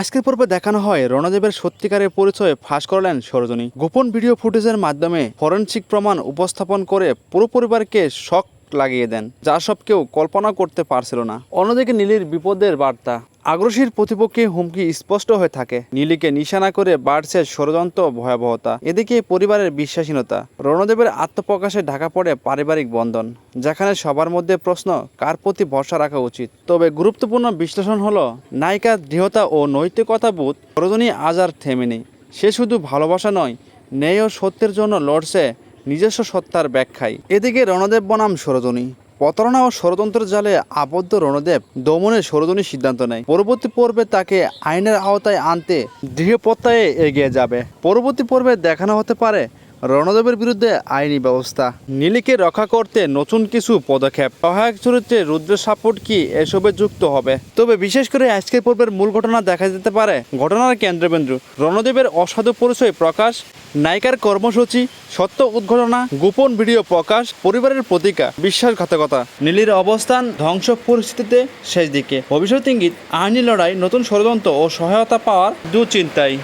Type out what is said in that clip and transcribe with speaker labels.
Speaker 1: আজকের পর্বে দেখানো হয় রণদেবের সত্যিকারের পরিচয় ফাঁস করলেন সরজনী। গোপন ভিডিও ফুটেজের মাধ্যমে ফরেন্সিক প্রমাণ উপস্থাপন করে পুরো পরিবারকে শখ লাগিয়ে দেন, যা সব কেউ কল্পনা করতে পারছিল না। অন্যদিকে নীলির বিপদের বার্তা। আগ্রসীর প্রতিপক্ষে হুমকি স্পষ্ট হয়ে থাকে। নীলিকে নিশানা করে বাড়ছে ষড়যন্ত্র ভয়াবহতা। এদিকে পরিবারের বিশ্বাসীনতা রণদেবের আত্মপ্রকাশে ঢাকা পড়ে পারিবারিক বন্ধন, যেখানে সবার মধ্যে প্রশ্ন, কার প্রতি ভরসা রাখা উচিত? তবে গুরুত্বপূর্ণ বিশ্লেষণ হলো নায়িকার দৃঢ়তা ও নৈতিকতা বোধ রজনী আজ আর থেমে নেই সে শুধু ভালোবাসা নয়, ন্যায় ও সত্যের জন্য লড়ছে নিজস্ব সত্তার ব্যাখ্যায় এদিকে রণদেব বনাম সরজনী। প্রতারণা ও ষড়যন্ত্রের জালে আবদ্ধ রণদেব দমনের সরজনীর সিদ্ধান্ত নেয়। পরবর্তী পর্বে তাকে আইনের আওতায় আনতে দৃঢ় প্রত্যয়ে এগিয়ে যাবে। পরবর্তী পর্বে দেখানো হতে পারে রণদেবের বিরুদ্ধে আইনি ব্যবস্থা। নীলিকে রক্ষা করতে নতুন কিছু পদক্ষেপ। সহায়ক চরিত্রে রুদ্র সাপোর্ট কি এসবে যুক্ত হবে? তবে বিশেষ করে আজকের পর্বের মূল ঘটনা দেখা যেতে পারে ঘটনার কেন্দ্রবিন্দু। রণদেবের অসাধু পরিচয় প্রকাশ, নায়িকার কর্মসূচি, সত্য উদ্ঘটনা, গোপন ভিডিও প্রকাশ, পরিবারের প্রতিকা বিশ্বাসঘাতকতা। নীলির অবস্থান ধ্বংস পরিস্থিতিতে শেষ দিকে। ভবিষ্যৎ ইঙ্গিত, আইনি লড়াই, নতুন ষড়যন্ত্র ও সহায়তা পাওয়ার দুশ্চিন্তায়